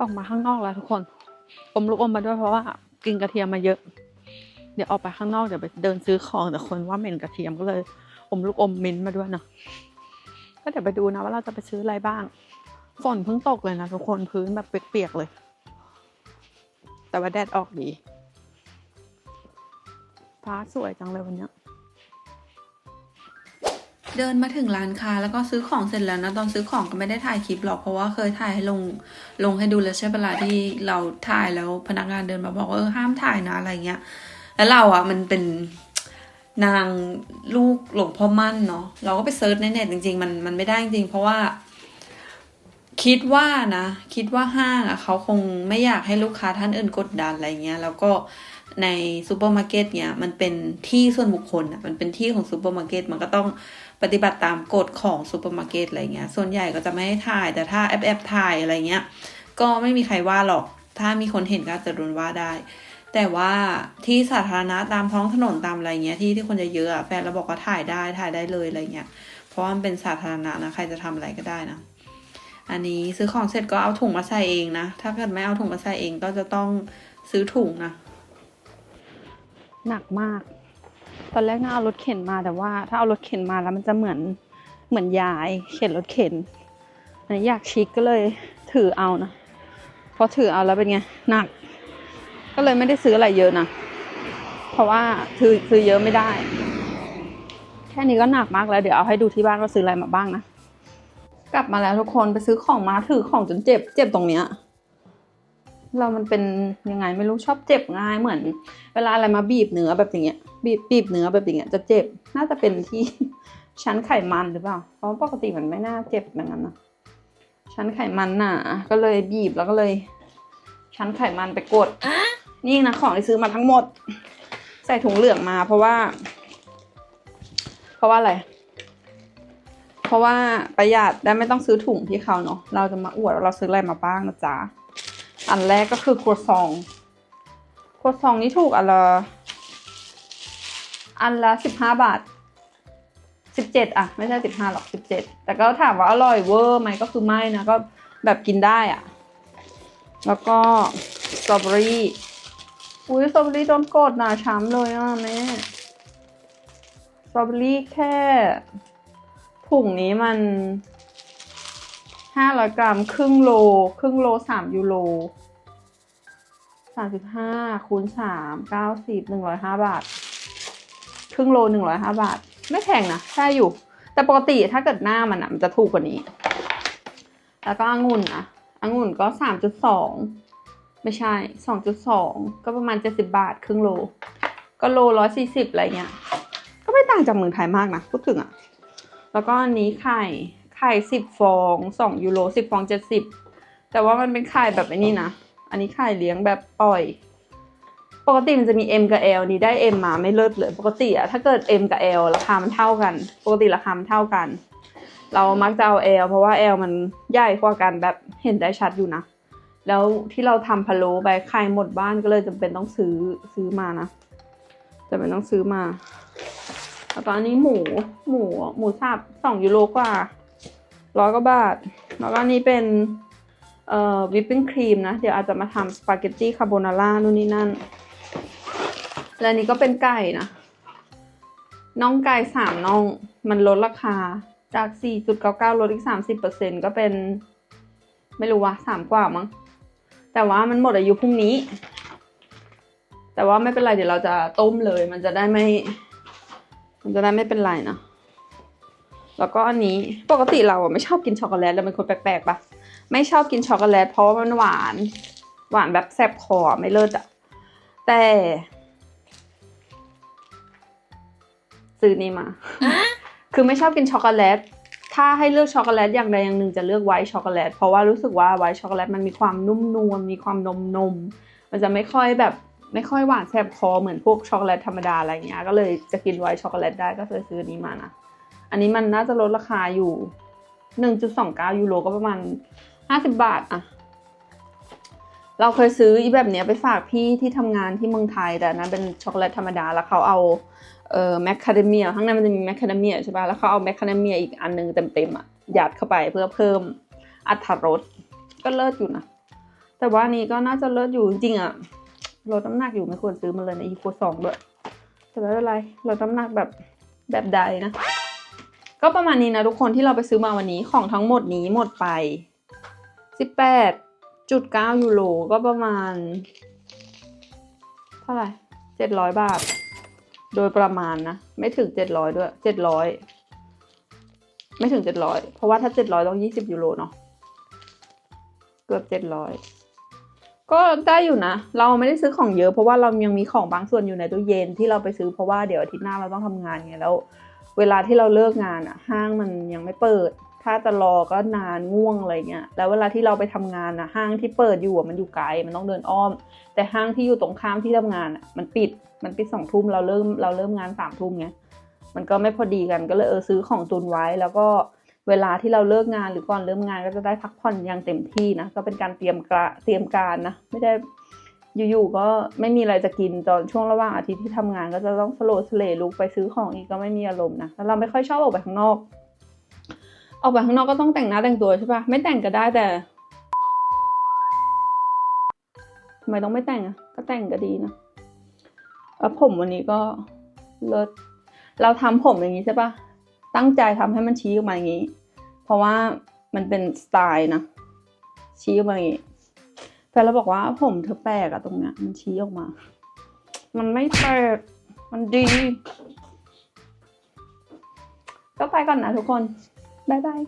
ออกมาข้างนอกแล้วทุกคน อมลูกอมมาด้วยเพราะว่ากินกระเทียมมาเยอะ เดี๋ยวออกไปข้างนอกเดี๋ยวไปเดินซื้อของแต่คนว่าเหม็นกระเทียมก็เลย อมลูกอมมิ้นมาด้วยเนาะก็เดี๋ยวไปดูนะว่าเราจะไปซื้ออะไรบ้าง ฝนเพิ่งตกเลยนะทุกคนพื้นแบบเปียกๆเลย แต่ว่าแดดออกดี ฟ้าสวยจังเลยวันนี้ เดินมาถึงร้านค้าแล้วก็ซื้อของเสร็จแล้วนะตอนซื้อของก็ไม่ได้ถ่ายคลิปหรอกเพราะว่าเคยถ่ายให้ลงลงให้ดูแล้วใช่เวลาที่เราถ่ายแล้วพนักงานเดินมาบอกว่าเออห้ามถ่ายนะอะไรเงี้ย แล้วเราอะมันเป็นนางลูกหลวงพ่อมั่นเนาะเราก็ไปเซิร์ชในเน็ตจริงๆมันมันไม่ได้จริงเพราะว่า คิดว่านะ คิดว่าห้างอะเขาคงไม่อยากให้ลูกค้าท่านอื่นกดดันอะไรเงี้ยแล้วก็ ในซูเปอร์มาร์เก็ตเนี่ยมันเป็นที่ส่วนบุคคลอะมันเป็นที่ของซูเปอร์มาร์เก็ตมันก็ต้องปฏิบัติตามกฎของซูเปอร์มาร์เก็ตอะไรเงี้ยส่วนใหญ่ก็จะไม่ให้ถ่าย แต่ถ้าแอปแอปถ่ายอะไรเงี้ยก็ไม่มีใครว่าหรอก ถ้ามีคนเห็นก็จะโดนว่าได้ แต่ว่าที่สาธารณะตามท้องถนนตามอะไรเงี้ยที่ที่คนจะเยอะอะแฟนเราบอกว่าถ่ายได้ถ่ายได้เลยอะไรเงี้ยเพราะมันเป็นสาธารณะนะใครจะทำอะไรก็ได้นะอันนี้ซื้อของเสร็จก็เอาถุงมาใส่เองนะ ถ้าเกิดไม่เอาถุงมาใส่เองก็จะต้องซื้อถุงนะ หนักมาก ตอนแรกน่าเอารถเข็นมาแต่ว่า ถ้าเอารถเข็นมาแล้วมันจะเหมือนเหมือนยายเข็นรถเข็นอันนี้อยากชิคก็เลยถือเอานะเพราะถือเอาแล้วเป็นไงหนัก ก็เลยไม่ได้ซื้ออะไรเยอะนะเพราะว่าถือซื้อเยอะไม่ได้ แค่นี้ก็หนักมากแล้วเดี๋ยวเอาให้ดูที่บ้านว่าซื้ออะไรมาบ้างนะกลับมาแล้วทุกคนไปซื้อของมาถือของจนเจ็บ เจ็บตรงเนี้ย เรามันเป็นยังไงไม่รู้ชอบเจ็บง่ายเหมือน เวลาอะไรมาบีบเนื้อแบบอย่างเงี้ย บีบบีบเนื้อแบบอย่างเงี้ยจะเจ็บน่าจะเป็นที่ชั้นไขมันหรือเปล่า เพราะปกติมันไม่น่าเจ็บอย่างนั้นนะชั้นไขมันหนาก็เลยบีบแล้วก็เลย ชั้นไขมันไปกดนี่นะของที่ซื้อมาทั้งหมด ใส่ถุงเหลืองมา เพราะว่า เพราะว่าอะไร เพราะว่าประหยัดได้ไม่ต้องซื้อถุงที่เขาเนาะเราจะมาอวดว่าเราซื้ออะไรมาบ้างนะจ๊ะ อันแรกก็คือครัวซอง ครัวซองนี้ถูกอันละอันละสิบห้าบาทสิบเจ็ดอะไม่ใช่สิบห้าหรอกสิบเจ็ดแต่ก็ถามว่าอร่อยเวอร์ไหมก็คือไม่นะก็แบบกินได้อะแล้วก็สตรอเบอรี่อุ้ยสตรอเบอรี่โดนกดหนาช้ำเลยอะแม่สตรอเบอรี่แค่ถุงนี้มัน ห้าร้อยกรัม ครึ่งโล ครึ่งโลสามยูโรสามสิบห้าคูณสามเก้าสิบหนึ่งร้อยห้าบาท ครึ่งโลหนึ่งร้อยห้าบาท ไม่แพงนะใช่อยู่ แต่ปกติถ้าเกิดหน้ามันอะมันจะถูกกว่านี้ แล้วก็องุ่นอะองุ่นก็สามจุดสองไม่ใช่สองจุดสองก็ประมาณเจ็ดสิบาท ครึ่งโล ก็โลร้อยสี่สิบอะไรเงี้ย ก็ไม่ต่างจากเมืองไทยมากนะ พูดถึงอะแล้วก็อันนี้ไข่ ไข่สิบฟองสองยูโรสิบฟองเจ็ดสิบแต่ว่ามันเป็นไข่แบบไอ้นี่นะ อันนี้ไข่เลี้ยงแบบปล่อย ปกติมันจะมี M กับ L นี่ได้ M มาไม่เลิศเลย ปกติอะถ้าเกิด M กับ L ราคามันเท่ากัน ปกติราคามันเท่ากัน เรามักจะเอา L เพราะว่า L มันใหญ่กว่ากันแบบเห็นได้ชัดอยู่นะ แล้วที่เราทำพะโล้ไปไข่หมดบ้านก็เลยจำเป็นต้องซื้อซื้อมานะจำเป็นต้องซื้อมาแล้วก็อันนี้หมูหมูหมูสับสองยูโรกว่า ร้อยกว่าบาท แล้วก็นี้เป็นเอ่อวิปปิ้งครีมนะ เดี๋ยวอาจจะมาทำสปาเกตตี้คาโบนาร่านู่นนี่นั่น และนนี้ก็เป็นไก่นะ น่องไก่สามน่อง มันลดราคาจาก 4.99 ลดอีก 30%ก็เป็น ไม่รู้ว่าสามกว่ามั้ง แต่ว่ามันหมดอายุพรุ่งนี้ แต่ว่าไม่เป็นไร เดี๋ยวเราจะต้มเลย มันจะได้ไม่ มันจะได้ไม่เป็นไรนะ แล้วก็อันนี้ปกติเราอะไม่ชอบกินช็อกโกแลตเราเป็นคนแปลกๆปะไม่ชอบกินช็อกโกแลตเพราะว่ามันหวาน หวานแบบแซบคอไม่เลิศอะแต่ซื้อนี่มา คือไม่ชอบกินช็อกโกแลต ถ้าให้เลือกช็อกโกแลตอย่างใดอย่างหนึ่งจะเลือกไวท์ช็อกโกแลต เพราะว่ารู้สึกว่าไวท์ช็อกโกแลตมันมีความนุ่มนวล มีความนมนม มันจะไม่ค่อยแบบไม่ค่อยหวานแสบคอเหมือนพวกช็อกโกแลตธรรมดาอะไรเงี้ย ก็เลยจะกินไวท์ช็อกโกแลตได้ก็เลยซื้อนนี้มานะ อันนี้มันน่าจะลดราคาอยู่หนึ่งจุดสองเก้ายูโรก็ประมาณห้าสิบบาทอะเราเคยซื้ออีแบบเนี้ยไปฝากพี่ที่ทำงานที่เมืองไทยแต่นั้นเป็นช็อกโกแลตธรรมดาแล้วเขาเอาเอ่อแมคคาเดเมียข้างในมันจะมีแมคคาเดเมียใช่ป่ะแล้วเขาเอาแมคคาเดเมียอีกอันหนึงเต็มๆอะยัดเข้าไปเพื่อเพิ่มอรรถรสก็เลิศอยู่นะแต่ว่าอันนี้ก็น่าจะเลิศอยู่จริงๆอะลดน้ำหนักอยู่ไม่ควรซื้อมันเลยในอีโคสองด้วยแต่ไม่เป็นไรลดน้ำหนักแบบแบบใดนะ ก็ประมาณนี้นะทุกคนที่เราไปซื้อมาวันนี้ของทั้งหมดนี้หมดไป 18.9 ยูโรก็ประมาณ เท่าไหร่ 700 บาท โดยประมาณนะ ไม่ถึง 700 ด้วย 700 ไม่ถึง 700 เพราะว่าถ้า 700 ต้อง 20 ยูโรเนาะเกือบ 700ก็ได้อยู่นะ เราไม่ได้ซื้อของเยอะเพราะว่าเรายังมีของบางส่วนอยู่ในตู้เย็นที่เราไปซื้อเพราะว่าเดี๋ยวอาทิตย์หน้าเราต้องทำงานไงแล้ว เวลาที่เราเลิกงานอะห้างมันยังไม่เปิด ถ้าจะรอก็นานง่วงอะไรเงี้ยแล้วเวลาที่เราไปทำงานอะห้างที่เปิดอยู่อะมันอยู่ไกลมันต้องเดินอ้อม แต่ห้างที่อยู่ตรงข้ามที่ทำงานอะมันปิดมันปิดสองทุ่มเราเริ่มเราเริ่มงานสามทุ่มไงมันก็ไม่พอดีกันก็เลยเออซื้อของตุนไว้ แล้วก็เวลาที่เราเลิกงานหรือก่อนเริ่มงานก็จะได้พักผ่อนอย่างเต็มที่นะก็เป็นการเตรียมกระเตรียมการนะไม่ได้ อยู่ๆก็ไม่มีอะไรจะกินตอนช่วงระหว่างอาทิตย์ที่ทำงาน ก็จะต้องสโลว์สเลลุกไปซื้อของอีกก็ไม่มีอารมณ์นะแล้วเราไม่ค่อยชอบออกไปข้างนอก ออกไปข้างนอกก็ต้องแต่งหน้าแต่งตัวใช่ปะไม่แต่งก็ได้แต่ทำไมต้องไม่แต่งอะก็แต่งก็ดีนะแล้วผมวันนี้ก็เลิศเราทำผมอย่างนี้ใช่ปะตั้งใจทำให้มันชี้ออกมาอย่างนี้ เพราะว่ามันเป็นสไตล์นะชี้ออกมาอย่างนี้ แฟนเราบอกว่าผมเธอแปลกอะตรงเนี้ย มันชี้ออกมา มันไม่แปลก มันดี ก็ไปก่อนนะทุกคน บ๊ายบาย